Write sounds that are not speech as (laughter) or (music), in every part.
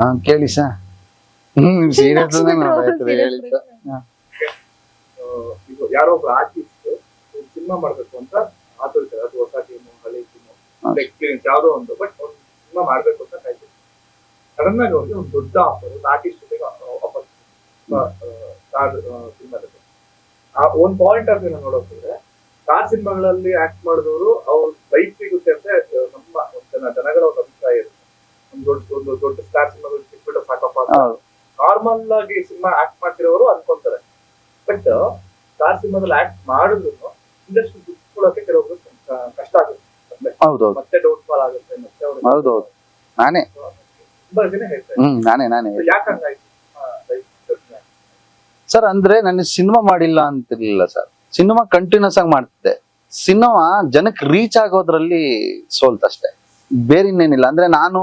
ಹಾ ಕೇಳಿ ಸರ್ ಹ್ಮ್ ಸೀರಿಯಸ್ ಹೇಳಿ ಯಾರೋ ಒಬ್ಬ ಆರ್ಟಿಸ್ಟ್ ಸಿನಿಮಾ ಮಾಡ್ಬೇಕು ಅಂತ ಮಾತಾಡ್ತಾರೆ ಅದು ಹೊಸ ಟೀಮು ಹಳೆ ಟೀಮು. ಎಕ್ಸ್ಪೀರಿಯನ್ಸ್ ಯಾವ್ದೋ ಒಂದು. ಬಟ್ ಒಂದು ಸಿನಿಮಾ ಮಾಡ್ಬೇಕು ಅಂತ ಕಾಯ್ತು ಸಡನ್ ಆಗಿ ಅವ್ರಿಗೆ ಒಂದು ದೊಡ್ಡ ಆಫರ್ ಒಂದು ಆರ್ಟಿಸ್ಟ್ ಜೊತೆಗೆ ಆಫರ್ ಸ್ಟಾರ್ ಸಿನಿಮಾದಲ್ಲಿ ಆ ಒಂದ್ ಪಾಯಿಂಟ್ ಆಫ್ ವ್ಯೂ ನೋಡೋದ್ರೆ ಸ್ಟಾರ್ ಸಿನಿಮಾಗಳಲ್ಲಿ ಆಕ್ಟ್ ಮಾಡಿದವರು ಅವ್ರ ಲೈಫ್ ಸಿಗುತ್ತೆ ಅಂತ ನಮ್ಮ ಜನ ಜನಗಳ ಒಂದು ದೊಡ್ಡ ಒಂದು ದೊಡ್ಡ ಸ್ಟಾರ್ ಸಿನಿಮಾ ಸಿಕ್ಬಿಟ್ಟು ಸಾಕಪ್ಪ ನಾರ್ಮಲ್ ಆಗಿ ಸಿನಿಮಾ ಆಕ್ಟ್ ಮಾಡ್ತಿರೋರು ಅನ್ಕೊಂತಾರೆ ಬಟ್ ಸ್ಟಾರ್ ಸಿನಿಮಾದಲ್ಲಿ ಆಕ್ಟ್ ಮಾಡಿದ್ರು ಇಂಡಸ್ಟ್ರಿ ದುಡ್ಕೊಳ್ಳೋಕೆ ಕೆಲವೊಬ್ರು ಕಷ್ಟ ಆಗುತ್ತೆ. ಮತ್ತೆ ಡೌಟ್ ಫಾಲ್ ಆಗುತ್ತೆ ಮತ್ತೆ ಹೌದೌದು. ನಾನೇ. ತುಂಬಾ ಜನ ಹೇಳ್ತಾರೆ. ಹ್ಮ್ ನಾನೇ ನಾನೇ. ಯಾಕೆ ಹಂಗಾಯ್ತು? ಸರ್ ಅಂದ್ರೆ ನನಗೆ ಸಿನಿಮಾ ಮಾಡಿಲ್ಲ ಅಂತಿರ್ಲಿಲ್ಲ ಸರ್. ಸಿನಿಮಾ ಕಂಟಿನ್ಯೂಸ್ ಆಗಿ ಮಾಡ್ತಿದ್ದೆ. ಸಿನಿಮಾ ಜನಕ್ಕೆ ರೀಚ್ ಆಗೋದ್ರಲ್ಲಿ ಸೋಲ್ತಷ್ಟೇ. ಬೇರೆ ಇನ್ನೇನಿಲ್ಲ. ಅಂದ್ರೆ ನಾನು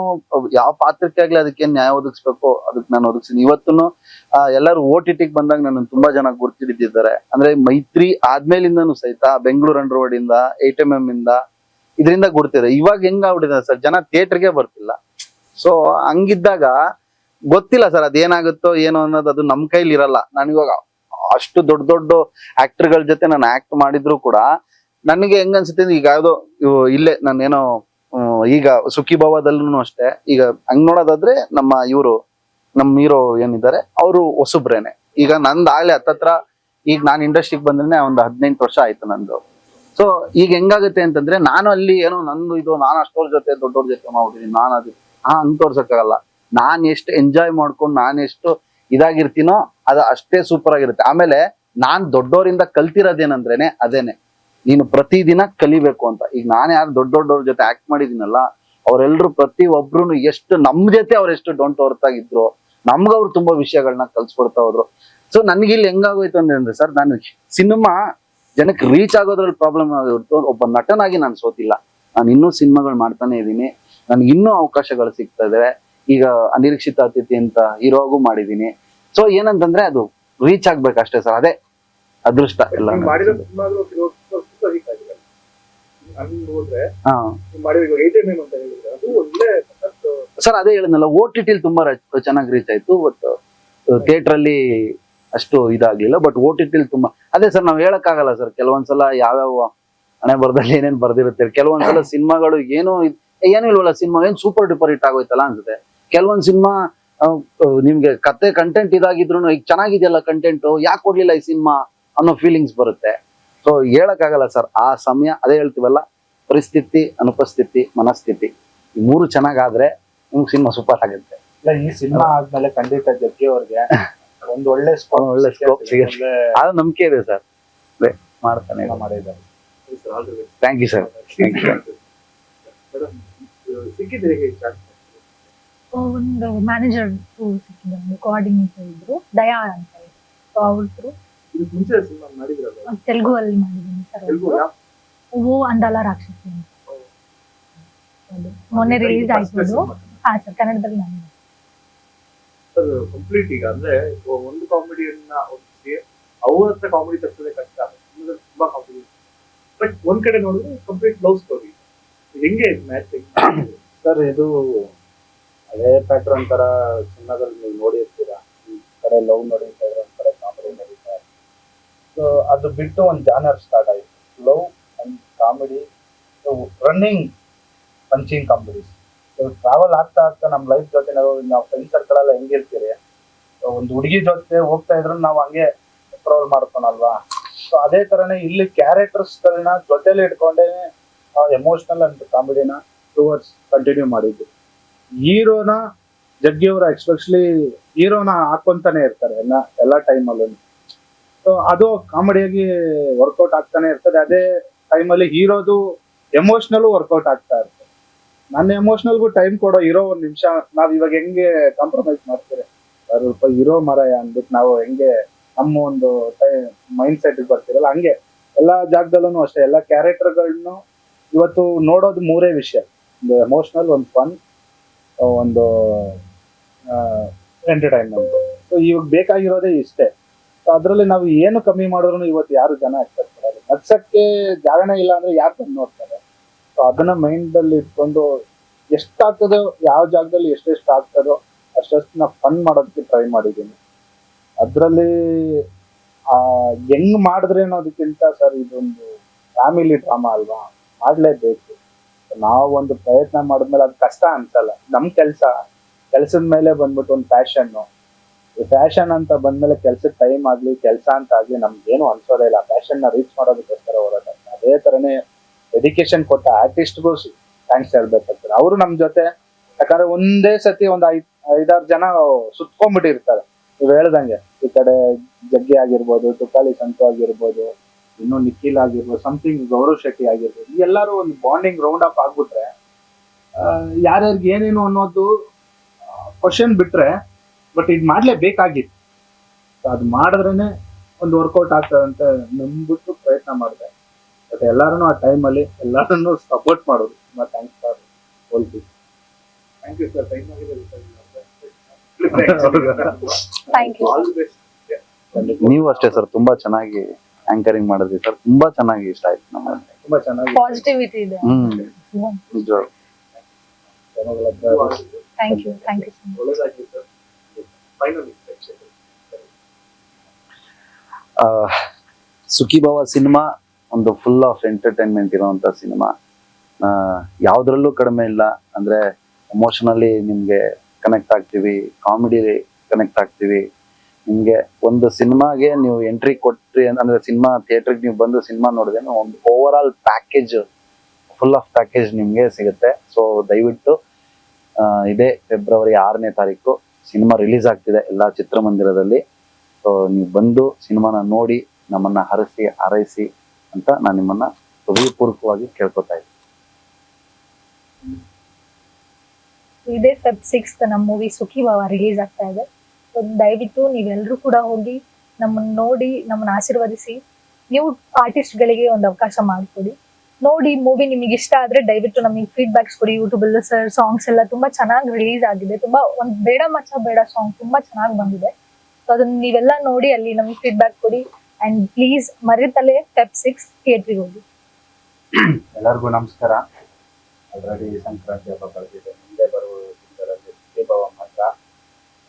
ಯಾವ ಪಾತ್ರಕ್ಕೆ ಆಗ್ಲಿ ಅದಕ್ಕೆ ನ್ಯಾಯ ಒದಗಿಸ್ಬೇಕು ಅದಕ್ಕೆ ನಾನು ಒದಗಿಸ್ತೀನಿ. ಇವತ್ತು ಎಲ್ಲರೂ ಓ ಟಿ ಬಂದಾಗ ನನ್ನ ತುಂಬಾ ಜನ ಗುರ್ತಿಡಿದ್ದಿದ್ದಾರೆ ಅಂದ್ರೆ ಮೈತ್ರಿ ಆದ್ಮೇಲಿಂದನು ಸಹಿತ ಬೆಂಗಳೂರು ಅಂಡರ್ ರೋಡ್ ಇಂದ ಏಟ್ ಎಂ ಎಂ ಇಂದ ಇದರಿಂದ ಗುರ್ತಿದೆ. ಇವಾಗ ಹೆಂಗ್ ಆಗ್ಬಿಟ್ಟಿದೆ ಸರ್ ಜನ ಥಿಯೇಟರ್ಗೆ ಬರ್ತಿಲ್ಲ. ಸೊ ಹಂಗಿದ್ದಾಗ ಗೊತ್ತಿಲ್ಲ ಸರ್ ಅದೇನಾಗುತ್ತೋ ಏನೋ ಅನ್ನೋದು ಅದು ನಮ್ ಕೈಲಿ ಇರಲ್ಲ. ಇವಾಗ ಅಷ್ಟು ದೊಡ್ಡ ದೊಡ್ಡ ಆಕ್ಟರ್ಗಳ ಜೊತೆ ನಾನು ಆಕ್ಟ್ ಮಾಡಿದ್ರು ಕೂಡ ನನಗೆ ಹೆಂಗ್ ಅನ್ಸುತ್ತೆ ಈಗ ಯಾವ್ದೋ ಇಲ್ಲೇ ನಾನು ಹ್ಮ್, ಈಗ ಸುಖಿ ಭವದಲ್ಲೂ ಅಷ್ಟೇ. ಈಗ ಹಂಗ್ ನೋಡೋದಾದ್ರೆ ನಮ್ಮ ಇವರು, ನಮ್ಮ ಹೀರೋ ಏನಿದ್ದಾರೆ, ಅವರು ಹೊಸಬ್ರೇನೆ. ಈಗ ನಂದು ಆಗ್ಲೇ ಹತ್ತತ್ರ, ಈಗ ನಾನು ಇಂಡಸ್ಟ್ರಿಗೆ ಬಂದ್ರೆ ಒಂದು ಹದಿನೆಂಟು ವರ್ಷ ಆಯ್ತು ನಂದು. ಸೊ ಈಗ ಹೆಂಗಾಗುತ್ತೆ ಅಂತಂದ್ರೆ ನಾನು ಅಲ್ಲಿ ಏನೋ ನಂದು ಇದು, ನಾನು ಅಷ್ಟೋರ್ ಜೊತೆ ದೊಡ್ಡವ್ರ ಜೊತೆ ಮಾಡ್ಬಿಟ್ಟಿನಿ ನಾನು ಅದು ಹಾ ಹಂಗ್ ತೋರ್ಸಕ್ಕಾಗಲ್ಲ ನಾನ್ ಎಷ್ಟು ಎಂಜಾಯ್ ಮಾಡ್ಕೊಂಡು, ನಾನು ಎಷ್ಟು ಇದಾಗಿರ್ತೀನೋ, ಅದು ಅಷ್ಟೇ ಸೂಪರ್ ಆಗಿರುತ್ತೆ. ಆಮೇಲೆ ನಾನ್ ದೊಡ್ಡವರಿಂದ ಕಲ್ತಿರೋದೇನಂದ್ರೇನೆ, ಅದೇನೆ. ನೀನು ಪ್ರತಿದಿನ ಕಲಿಬೇಕು ಅಂತ. ಈಗ ನಾನು ಯಾರು ದೊಡ್ಡ ದೊಡ್ಡವ್ರ ಜೊತೆ ಆಕ್ಟ್ ಮಾಡಿದೀನಲ್ಲ ಅವರೆಲ್ಲರೂ ಪ್ರತಿ ಒಬ್ರು ಎಷ್ಟು ನಮ್ ಜೊತೆ ಅವ್ರು ಎಷ್ಟು ಡೊಂಟ್ ಹೊರತಾಗಿದ್ರು ನಮ್ಗ ಅವ್ರು ತುಂಬಾ ವಿಷಯಗಳನ್ನ ಕಲ್ಸ್ಕೊಡ್ತಾ ಹೋದ್ರು. ಸೊ ನನ್ಗೆ ಇಲ್ಲಿ ಹೆಂಗಾಗೋಯ್ತು ಅಂದ್ರೆ ಸರ್ ನಾನು ಸಿನಿಮಾ ಜನಕ್ಕೆ ರೀಚ್ ಆಗೋದ್ರಲ್ಲಿ ಪ್ರಾಬ್ಲಮ್ ಆಗಿರ್ತು ಒಬ್ಬ ನಟನಾಗಿ ನಾನು ಸೋತಿಲ್ಲ. ನಾನು ಇನ್ನೂ ಸಿನಿಮಾಗಳು ಮಾಡ್ತಾನೆ ಇದ್ದೀನಿ. ನನ್ಗೆ ಇನ್ನೂ ಅವಕಾಶಗಳು ಸಿಗ್ತಾ ಇದಾವೆ. ಈಗ ಅನಿರೀಕ್ಷಿತ ಅತಿಥಿ ಅಂತ ಹೀರೋಗೂ ಮಾಡಿದ್ದೀನಿ ಸೊ ಏನಂತಂದ್ರೆ ಅದು ರೀಚ್ ಆಗ್ಬೇಕಷ್ಟೇ ಸರ್. ಅದೇ ಅದೃಷ್ಟ ಎಲ್ಲ ಹಂಗ್ ಹೋದ್ರೆ ಹಾ. ನೀವು ಮಾಡಿರೋ ಏಟ್ ಎಂ ಅಂತ ಹೇಳಿದ್ರೆ ಅದು ಒಳ್ಳೆ ಸರ್ ಅದೇ ಹೇಳಿದ್ನಲ್ಲ ಓ ಟಿ ಟಿಲ್ ತುಂಬಾ ಚೆನ್ನಾಗಿ ರೀಚ್ ಆಯ್ತು ಬಟ್ ಥಿಯೇಟರ್ ಅಲ್ಲಿ ಅಷ್ಟು ಇದಾಗ್ಲಿಲ್ಲ ಬಟ್ ಓ ಟಿ ಟಿಲಿ ತುಂಬಾ ಅದೇ ಸರ್ ನಾವ್ ಹೇಳಕ್ಕಾಗಲ್ಲ ಸರ್ ಕೆಲವೊಂದ್ಸಲ ಯಾವ್ಯಾವ ಹಣೆ ಬರದಲ್ಲಿ ಏನೇನ್ ಬರ್ದಿರುತ್ತೆ ಕೆಲವೊಂದ್ಸಲ ಸಿನಿಮಾಗಳು ಏನು ಏನು ಏನೂ ಇಲ್ವಲ್ಲ ಸಿನಿಮಾ ಏನ್ ಸೂಪರ್ ಡೂಪರ್ ಹಿಟ್ ಆಗೋಯ್ತಲ್ಲ ಅನ್ಸುತ್ತೆ. ಕೆಲವೊಂದ್ ಸಿನಿಮಾ ನಿಮ್ಗೆ ಕತೆ ಕಂಟೆಂಟ್ ಇದಾಗಿದ್ರು ಈಗ ಚೆನ್ನಾಗಿದೆಯಲ್ಲ ಕಂಟೆಂಟ್ ಯಾಕೆ ಕೊಡ್ಲಿಲ್ಲ ಈ ಸಿನಿಮಾ ಅನ್ನೋ ಫೀಲಿಂಗ್ಸ್ ಬರುತ್ತೆ. ಸೊ ಹೇಳಕ್ಕಾಗಲ್ಲ ಸರ್ ಆ ಸಮಯ ಅದೇ ಹೇಳ್ತೀವಲ್ಲ ಪರಿಸ್ಥಿತಿ ಅನುಪಸ್ಥಿತಿ ಮನಸ್ಥಿತಿ ಈ ಮೂರು ಚೆನ್ನಾಗಾದ್ರೆ ನಿಮ್ಗೆ ಸಿನಿಮಾ ಸೂಪರ್ ಆಗುತ್ತೆ. ಇಲ್ಲ ಈ ಸಿನಿಮಾ ಆದ್ಮೇಲೆ ಖಂಡಿತ ಜಗ್ಗಿ ಅವ್ರಿಗೆ ಒಂದು ಒಳ್ಳೆ (laughs) ಸ್ಕೋಪ್ ಒಳ್ಳೆ ಸ್ಕೋಪ್ ಸಿಗುತ್ತೆ. ಆದ ನಂಬಿಕೆ ಇದೆ ಸರ್ ಮಾಡ್ತಾನೆ ಮಾಡಿದ್ದಾರೆ. Thank you sir thank you ಒಂದು ಮ್ಯಾನೇಜರ್ ಸಿಕ್ಕಿದ್ರು ಕೋಆರ್ಡಿನೇಟರ್ ಇದ್ರು ದಯಾ ಅಂತ ಅವ್ರ ಮುಂಚೆ ಸಿನಿಮಾ ಮಾಡಿದ್ರಲ್ಲ? ತೆಲುಗು ಅಲ್ಲಿ ಮಾಡಿದ್ದೀನಿ ಸರ್ ತೆಲುಗು ಯಾವ ಓ ಅಂದಾಲ ರಾಕ್ಷಸಿ ಅಂತ. ಅದು. ಮೊನ್ನೆ ರಿಲೀಸ್ ಆಯ್ತು ಅದು ಹಾ ಸರ್ ಕನ್ನಡದಲ್ಲಿ ನಾನು ಸರ್ ಕಂಪ್ಲೀಟ್ ಈಗ ಅಂದ್ರೆ ಒಂದು ಕಾಮಿಡಿಯನ್ನ ಒಪ್ಪಿಸಿ ಅವ್ರ ಹತ್ರ ಕಾಮಿಡಿ ತರ್ಸೋದೇ ಕಷ್ಟ. ತುಂಬಾ ಕಾಮಿಡಿ ಬಟ್ ಒಂದ್ ಕಡೆ ನೋಡಿದ್ರೆ ಕಂಪ್ಲೀಟ್ ಲವ್ ಸ್ಟೋರಿ ಹೆಂಗೆ ಮ್ಯಾಚಿಂಗ್ ಸರ್ ಇದು ಅದೇ ಪ್ಯಾಟ್ರನ್ ತರ ಚಿನ್ನದಲ್ಲಿ ನೀವು ನೋಡಿರ್ತೀರಾ? ಈ ಕಡೆ ಲವ್ ನಡೀತಾ ಇದ್ರೆ ಒಂದ್ ಕಡೆ ಕಾಮಿಡಿ ನಡೀತಾ ಇದೆ ಸೊ ಅದು ಬಿಟ್ಟು ಒಂದು ಜಾನರ್ ಸ್ಟಾರ್ಟ್ ಆಯಿತು. Love and comedy running punching comedies travel ಆಗ್ತಾ ಆಗ್ತಾ ನಮ್ಮ ಲೈಫ್ ಜೊತೆ ನಾವು ನಾವು ಫ್ರೆಂಡ್ ಸರ್ಕಲ್ ಎಲ್ಲ ಹೆಂಗಿರ್ತೀರಿ ಒಂದು ಹುಡುಗಿ ಜೊತೆ ಹೋಗ್ತಾ ಇದ್ರು ನಾವು ಹಂಗೆ ಟ್ರಾವೆಲ್ ಮಾಡ್ಕೊಳಲ್ವಾ ಸೊ ಅದೇ ಥರನೇ ಇಲ್ಲಿ ಕ್ಯಾರೆಕ್ಟರ್ಸ್ಗಳನ್ನ ಜೊತೆಲಿ ಇಟ್ಕೊಂಡೇ ಎಮೋಷ್ನಲ್ ಅಂಡ್ ಕಾಮಿಡಿನ ಟುವರ್ಡ್ಸ್ ಕಂಟಿನ್ಯೂ ಮಾಡಿದ್ದು. ಹೀರೋನ ಜಗ್ಗಿ ಅವರು ಎಕ್ಸ್ಪೆಷಲಿ ಹೀರೋನ ಹಾಕೊಂತಾನೆ ಇರ್ತಾರೆ ಎಲ್ಲ ಎಲ್ಲ ಟೈಮಲ್ಲೂ ಅದು ಕಾಮಿಡಿಯಾಗಿ ವರ್ಕೌಟ್ ಆಗ್ತಾನೆ ಇರ್ತದೆ. ಅದೇ ಟೈಮಲ್ಲಿ ಹೀರೋದು ಎಮೋಷನಲ್ ವರ್ಕೌಟ್ ಆಗ್ತಾ ಇರ್ತದೆ. ನನ್ನ ಎಮೋಷ್ನಲ್ಗೂ ಟೈಮ್ ಕೊಡೋ ಇರೋ ಒಂದ್ ನಿಮಿಷ, ನಾವ್ ಇವಾಗ ಹೆಂಗೆ ಕಾಂಪ್ರಮೈಸ್ ಮಾಡ್ತೀರಿ? ಸ್ವಲ್ಪ ಇರೋ ಮರಯ ಅಂದ್ಬಿಟ್ಟು ನಾವು ಹೆಂಗೆ ನಮ್ಮ ಒಂದು ಮೈಂಡ್ ಸೆಟ್ ಬರ್ತಿರಲ್ಲ, ಹಂಗೆ. ಎಲ್ಲಾ ಜಾಗದಲ್ಲೂ ಅಷ್ಟೇ, ಎಲ್ಲ ಕ್ಯಾರೆಕ್ಟರ್ಗಳನ್ನು ಇವತ್ತು ನೋಡೋದು ಮೂರೇ ವಿಷಯ. ಒಂದು ಎಮೋಷನಲ್ ಒಂದು ಫನ್ ಒಂದು ಎಂಟರ್ಟೈನ್ಮೆಂಟ್ ಸೊ ಇವಾಗ ಬೇಕಾಗಿರೋದೇ ಇಷ್ಟೇ. ಅದರಲ್ಲಿ ನಾವು ಏನು ಕಮ್ಮಿ ಮಾಡಿದ್ರು ಇವತ್ತು ಯಾರು ಜನ ಆಗ್ತಾರೆ ನಡ್ಸಕ್ಕೆ ಜಾಗನೇ ಇಲ್ಲ ಅಂದ್ರೆ ಯಾರು ಬಂದು ನೋಡ್ತಾರೆ? ಸೊ ಅದನ್ನ ಮೈಂಡ್ ಅಲ್ಲಿ ಇಟ್ಕೊಂಡು ಎಷ್ಟಾಗ್ತದೋ, ಯಾವ ಜಾಗದಲ್ಲಿ ಎಷ್ಟೆಷ್ಟು ಆಗ್ತದೋ ಅಷ್ಟನ್ನ ಫನ್ ಮಾಡೋದಕ್ಕೆ ಟ್ರೈ ಮಾಡಿದ್ದೀನಿ. ಅದರಲ್ಲಿ ಹೆಂಗ್ ಮಾಡಿದ್ರೆ ಅನ್ನೋದಕ್ಕಿಂತ ಸರ್ ಇದೊಂದು ಫ್ಯಾಮಿಲಿ ಡ್ರಾಮಾ ಅಲ್ವಾ? ಮಾಡ್ಲೇಬೇಕು. ನಾವು ಒಂದು ಪ್ರಯತ್ನ ಮಾಡಿದ್ಮೇಲೆ ಅದು ಕಷ್ಟ ಅನ್ಸಲ್ಲ. ನಮ್ ಕೆಲಸ. ಕೆಲಸದ ಮೇಲೆ ಬಂದ್ಬಿಟ್ಟು ಒಂದು ಪ್ಯಾಷನ್ನು ಫ್ಯಾಷನ್ ಅಂತ ಬಂದ್ಮೇಲೆ ಕೆಲ್ಸಕ್ಕೆ ಟೈಮ್ ಆಗ್ಲಿ, ಕೆಲಸ ಅಂತ ಆಗ್ಲಿ ನಮ್ಗೇನು ಅನ್ಸೋದೇ ಇಲ್ಲ. ಫ್ಯಾಷನ್ನ ರೀಚ್ ಮಾಡೋದಕ್ಕೋಸ್ಕರ ಹೋರಾಟ. ಅದೇ ತರನೇ ಡೆಡಿಕೇಶನ್ ಕೊಟ್ಟ ಆರ್ಟಿಸ್ಟ್ಗೂ ಥ್ಯಾಂಕ್ಸ್ ಹೇಳ್ಬೇಕಾಗ್ತದೆ. ಅವರು ನಮ್ ಜೊತೆ, ಯಾಕಂದ್ರೆ ಒಂದೇ ಸತಿ ಒಂದ್ ಐದ್, ಐದಾರು ಜನ ಸುತ್ಕೊಂಡ್ಬಿಟ್ಟಿರ್ತಾರೆ. ನೀವ್ ಹೇಳ್ದಂಗೆ, ಈ ಕಡೆ ಜಗ್ಗಿ ಆಗಿರ್ಬೋದು, ತುಕಾಲಿ ಸಂತು ಆಗಿರ್ಬೋದು, ಇನ್ನು ನಿಖಿಲ್ ಆಗಿರ್ಬೋದು ಸಮಥಿಂಗ್ ಗೌರವ್ ಶೆಟ್ಟಿ ಆಗಿರ್ಬೋದು ಎಲ್ಲರೂ ಒಂದು ಬಾಂಡಿಂಗ್ ರೌಂಡ್ ಅಪ್ ಆಗ್ಬಿಟ್ರೆ ಯಾರ್ಯಾರಿಗೆ ಏನೇನು ಅನ್ನೋದು ಕ್ವಶನ್ ಬಿಟ್ರೆ ಬಟ್ ಇದು ಮಾಡ್ಲೇಬೇಕಾಗಿತ್ತು ಅದು ಮಾಡಿದ್ರೇನೆ ಒಂದು ವರ್ಕೌಟ್ ಆಗ್ತದೆ ಅಂತ ನಂಬಿಟ್ಟು ಪ್ರಯತ್ನ ಮಾಡಿದೆ. ಬಟ್ ಎಲ್ಲಾರು ಆ ಟೈಮಲ್ಲಿ ಎಲ್ಲಾರನ್ನು ಸಪೋರ್ಟ್ ಮಾಡೋದು ತುಂಬಾ thanks for thank you sir time ಆಗಿದೆ. ನೀವು ಅಷ್ಟೇ ಸರ್ ತುಂಬಾ ಚೆನ್ನಾಗಿ ಆಂಕರಿಂಗ್ ಮಾಡಿದ್ರಿ ಸರ್ ತುಂಬಾ ಚೆನ್ನಾಗಿ ಇಷ್ಟ ಆಯ್ತು ನಮ್ಮ ತುಂಬಾ ಚೆನ್ನಾಗಿ. ಪಾಸಿಟಿವಿಟಿ ಇದೆ. ಹ್ಮ್. Thank you thank you sir Sukhi Bhava cinema ಒಂದು ಫುಲ್ ಆಫ್ ಎಂಟರ್ಟೈನ್ಮೆಂಟ್ ಇರುವಂತ ಸಿನಿಮಾ ಯಾವ್ದ್ರಲ್ಲೂ ಕಡಿಮೆ ಇಲ್ಲ. ಅಂದ್ರೆ ಎಮೋಷನಲಿ ನಿಮ್ಗೆ ಕನೆಕ್ಟ್ ಆಗ್ತೀವಿ ಕಾಮಿಡಿ ಕನೆಕ್ಟ್ ಆಗ್ತೀವಿ. ನಿಮ್ಗೆ ಒಂದು ಸಿನಿಮಾಗೆ ನೀವು ಎಂಟ್ರಿ ಕೊಟ್ರಿ ಅಂದ್ರೆ ಸಿನಿಮಾ ಥಿಯೇಟರ್ಗೆ ನೀವು ಬಂದು ಸಿನಿಮಾ ನೋಡಿದ್ರೆ ಒಂದು over all package full of package ನಿಮ್ಗೆ ಸಿಗುತ್ತೆ. ಸೊ ದಯವಿಟ್ಟು ಇದೇ ಫೆಬ್ರವರಿ ಆರನೇ ತಾರೀಕು. ಸಿನಿಮಾ ರಿಲೀಸ್ ಆಗ್ತಿದೆ ಎಲ್ಲಾ ಚಿತ್ರಮಂದಿರದಲ್ಲಿ. ಸೊ ನೀವು ಬಂದು ಸಿನಿಮಾನ ನೋಡಿ, ನಮ್ಮನ್ನ ಹರಸಿ, ಹಾರೈಸಿ ಅಂತ ನಾನು ನಿಮ್ಮನ್ನ ಹೃದಯಪೂರ್ವಕವಾಗಿ ಕೇಳ್ಕೊತಾ ಇದ್ದೀನಿ. ಇದೇ ಫೆಬ್ ಸಿಕ್ಸ್ ನಮ್ಮ ಮೂವಿ ಸುಖಿ ಭಾವ ರಿಲೀಸ್ ಆಗ್ತಾ ಇದೆ. ದಯವಿಟ್ಟು ನೀವೆಲ್ಲರೂ ಕೂಡ ಹೋಗಿ ನಮ್ಮನ್ನ ನೋಡಿ, ನಮ್ಮನ್ನ ಆಶೀರ್ವದಿಸಿ, ನೀವು ಆರ್ಟಿಸ್ಟ್ ಗಳಿಗೆ ಒಂದು ಅವಕಾಶ ಮಾಡಿಕೊಡಿ. ನೋಡಿ ಮೂವಿ ನಿಮಗೆ ಇಷ್ಟ ಆದ್ರೆ ದಯವಿಟ್ಟು ನಮಗೆ ಫೀಡ್ಬ್ಯಾಕ್ಸ್ ಕೊಡಿ. ಯೂಟ್ಯೂಬ್ ಅಲ್ಲಿ ಸರ್ ಸಾಂಗ್ಸ್ ಎಲ್ಲ ತುಂಬಾ ಚೆನ್ನಾಗಿ ರಿಲೀಸ್ ಆಗಿದೆ. ತುಂಬಾ ಒಂದ್ ಬೇಡ ಮಚ್ಚ ಬೇಡ ಸಾಂಗ್ ತುಂಬಾ ಚೆನ್ನಾಗಿ ಬಂದಿದೆ. ಸೊ ಅದನ್ನ ನೀವೆಲ್ಲ ನೋಡಿ ಅಲ್ಲಿ ನಮಗೆ ಫೀಡ್ಬ್ಯಾಕ್ ಕೊಡಿ. ಅಂಡ್ ಪ್ಲೀಸ್ ಮರೆತಲೆ ಸ್ಟೆಪ್ ಸಿಕ್ಸ್ ಥಿಯೇಟ್ರಿಗೆ ಹೋಗಿ. (clears throat) ಎಲ್ಲರಿಗೂ ನಮಸ್ಕಾರ. ಆಲ್ರೆಡಿ ಸಂಕ್ರಾಂತಿ ಹಬ್ಬ ಬರ್ತಿದೆ. ಮುಂದೆ ಬರುವ ತಿಂಗಳಲ್ಲಿ ಮಾತ್ರ.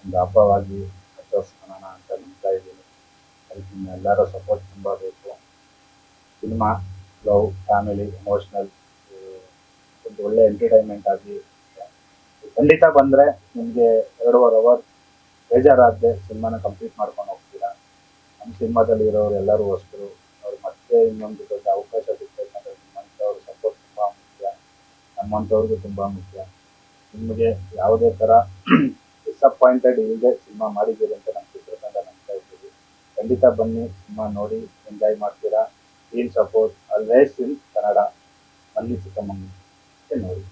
ಒಂದು ಹಬ್ಬವಾಗಿ ಅಂತ ನಿಂತಾ ಇದ್ದೀನಿ. ಅದಕ್ಕೆ ಎಲ್ಲರೂ ಸಪೋರ್ಟ್ ತುಂಬ ಬೇಕು. ಸಿನಿಮಾ ಲವ್ ಫ್ಯಾಮಿಲಿ ಎಮೋಷ್ನಲ್ ಒಂದು ಒಳ್ಳೆ ಎಂಟರ್ಟೈನ್ಮೆಂಟ್ ಆಗಿ ಖಂಡಿತ ಬಂದರೆ ನಿಮಗೆ ಎರಡೂವರೆ ಅವರ್ ಬೇಜಾರಾಗದೆ ಸಿನಿಮಾನ ಕಂಪ್ಲೀಟ್ ಮಾಡ್ಕೊಂಡು ಹೋಗ್ತೀರಾ? ನಮ್ಮ ಸಿನಿಮಾದಲ್ಲಿ ಇರೋರು ಎಲ್ಲರೂ ಹೊಸರು ಅವ್ರು ಮತ್ತೆ ಇನ್ನೊಂದು ದೊಡ್ಡ ಅವಕಾಶ ಸಿಗ್ಬೇಕಂದ್ರೆ ನಿಮ್ಮಂಥವ್ರ ಸಪೋರ್ಟ್ ತುಂಬ ಮುಖ್ಯ. ನಮ್ಮಂಥವ್ರಿಗೂ ತುಂಬ ಮುಖ್ಯ. ನಿಮಗೆ ಯಾವುದೇ ಥರ ಡಿಸಪಾಯಿಂಟೆಡ್ ಇಲ್ಲದೆ ಸಿನಿಮಾ ಮಾಡಿದ್ದೀರಿ ಅಂತ ನಮ್ಮ ಚಿತ್ರತಂಡ ನಂಬ್ತಾ ಇದ್ದೀವಿ. ಖಂಡಿತ ಬನ್ನಿ, ಸಿನಿಮಾ ನೋಡಿ ಎಂಜಾಯ್ ಮಾಡ್ತೀರಾ? Team support always in Kannada ಬನ್ನಿ ಚಿಕ್ಕಮ್ಮಂಗಿ ನೋಡಿ